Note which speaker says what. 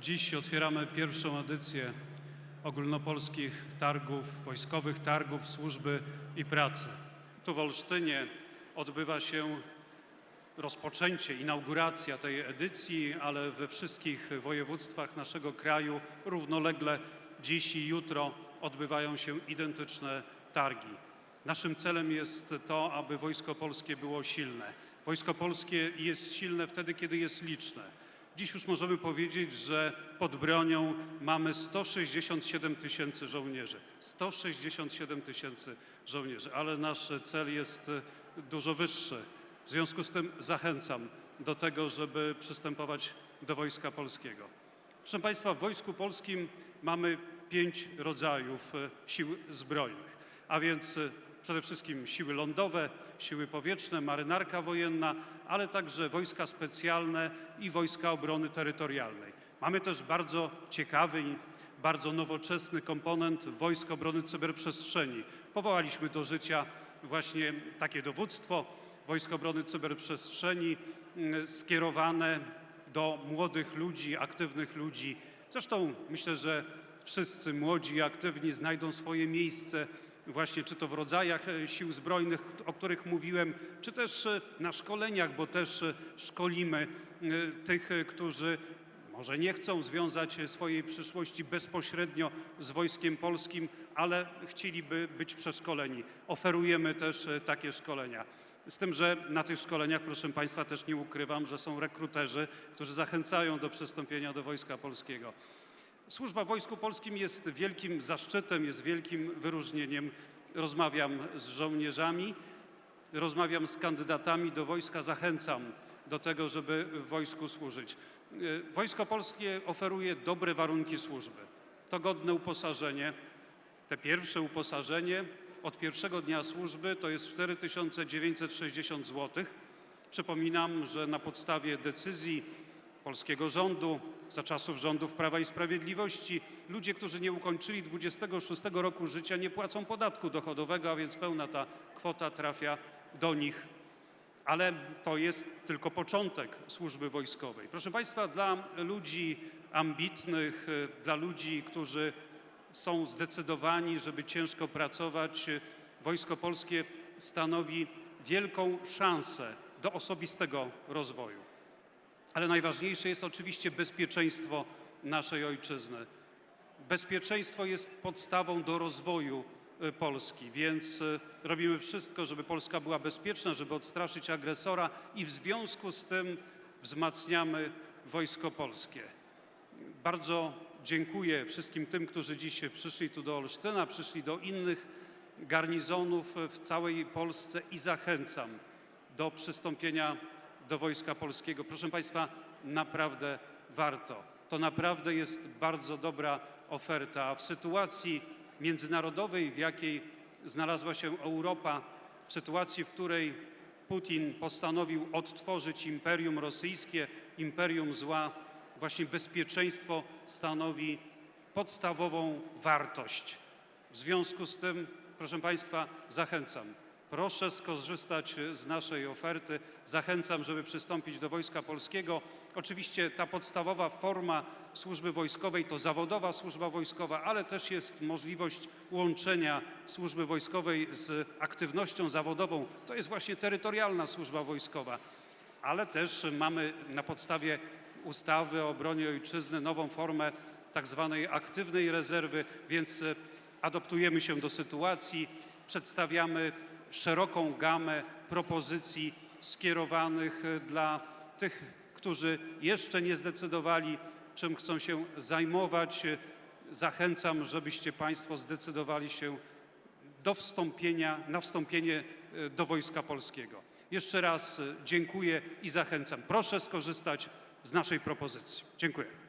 Speaker 1: Dziś otwieramy pierwszą edycję ogólnopolskich targów, wojskowych targów służby i pracy. Tu w Olsztynie odbywa się rozpoczęcie, inauguracja tej edycji, ale we wszystkich województwach naszego kraju równolegle dziś i jutro odbywają się identyczne targi. Naszym celem jest to, aby Wojsko Polskie było silne. Wojsko Polskie jest silne wtedy, kiedy jest liczne. Dziś już możemy powiedzieć, że pod bronią mamy 167 tysięcy żołnierzy. 167 tysięcy żołnierzy, ale nasz cel jest e, dużo wyższy. W związku z tym zachęcam do tego, żeby przystępować do Wojska Polskiego. Proszę Państwa, w Wojsku Polskim mamy pięć rodzajów e, sił zbrojnych, a więc e, przede wszystkim siły lądowe, siły powietrzne, marynarka wojenna, ale także wojska specjalne i wojska obrony terytorialnej. Mamy też bardzo ciekawy i bardzo nowoczesny komponent Wojsk Obrony Cyberprzestrzeni. Powołaliśmy do życia właśnie takie dowództwo Wojsk Obrony Cyberprzestrzeni mm, skierowane do młodych ludzi, aktywnych ludzi. Zresztą myślę, że wszyscy młodzi aktywni znajdą swoje miejsce właśnie czy to w rodzajach e, sił zbrojnych, o których mówiłem, czy też e, na szkoleniach, bo też e, szkolimy tych, którzy może nie chcą związać swojej przyszłości bezpośrednio z Wojskiem Polskim, ale chcieliby być przeszkoleni. Oferujemy też takie szkolenia. Z tym, że na tych szkoleniach, proszę Państwa, też nie ukrywam, że są rekruterzy, którzy zachęcają do przystąpienia do Wojska Polskiego. Służba w Wojsku Polskim jest wielkim zaszczytem, jest wielkim wyróżnieniem. Rozmawiam z żołnierzami, rozmawiam z kandydatami do wojska, zachęcam do tego, żeby w wojsku służyć. Y, Wojsko Polskie oferuje dobre warunki służby. To godne uposażenie. Te pierwsze uposażenie od pierwszego dnia służby to jest 4960 zł. Przypominam, że na podstawie decyzji polskiego rządu, za czasów rządów Prawa i Sprawiedliwości, ludzie, którzy nie ukończyli 26 roku życia, nie płacą podatku dochodowego, a więc pełna ta kwota trafia do nich. Ale to jest tylko początek służby wojskowej. Proszę Państwa, dla ludzi ambitnych, dla ludzi, którzy są zdecydowani, żeby ciężko pracować, Wojsko Polskie stanowi wielką szansę do osobistego rozwoju. Ale najważniejsze jest oczywiście bezpieczeństwo naszej ojczyzny. Bezpieczeństwo jest podstawą do rozwoju y, Polski, więc y, robimy wszystko, żeby Polska była bezpieczna, żeby odstraszyć agresora i w związku z tym wzmacniamy Wojsko Polskie. Bardzo dziękuję wszystkim tym, którzy dziś przyszli tu do Olsztyna, przyszli do innych garnizonów w całej Polsce i zachęcam do przystąpienia do Wojska Polskiego. Proszę Państwa, naprawdę warto. To naprawdę jest bardzo dobra oferta. A w sytuacji międzynarodowej, w jakiej znalazła się Europa, w sytuacji, w której Putin postanowił odtworzyć imperium rosyjskie, imperium zła, właśnie bezpieczeństwo stanowi podstawową wartość. W związku z tym, proszę Państwa, zachęcam. Proszę skorzystać z naszej oferty. Zachęcam, żeby przystąpić do Wojska Polskiego. Oczywiście ta podstawowa forma służby wojskowej to zawodowa służba wojskowa, ale też jest możliwość łączenia służby wojskowej z aktywnością zawodową. To jest właśnie terytorialna służba wojskowa. Ale też mamy na podstawie ustawy o obronie ojczyzny nową formę tak zwanej aktywnej rezerwy, więc adoptujemy się do sytuacji, przedstawiamy szeroką gamę propozycji skierowanych e, dla tych, którzy jeszcze nie zdecydowali, czym chcą się zajmować. E, Zachęcam, żebyście Państwo zdecydowali się do wstąpienia, na wstąpienie e, do Wojska Polskiego. Jeszcze raz dziękuję i zachęcam. Proszę skorzystać z naszej propozycji. Dziękuję.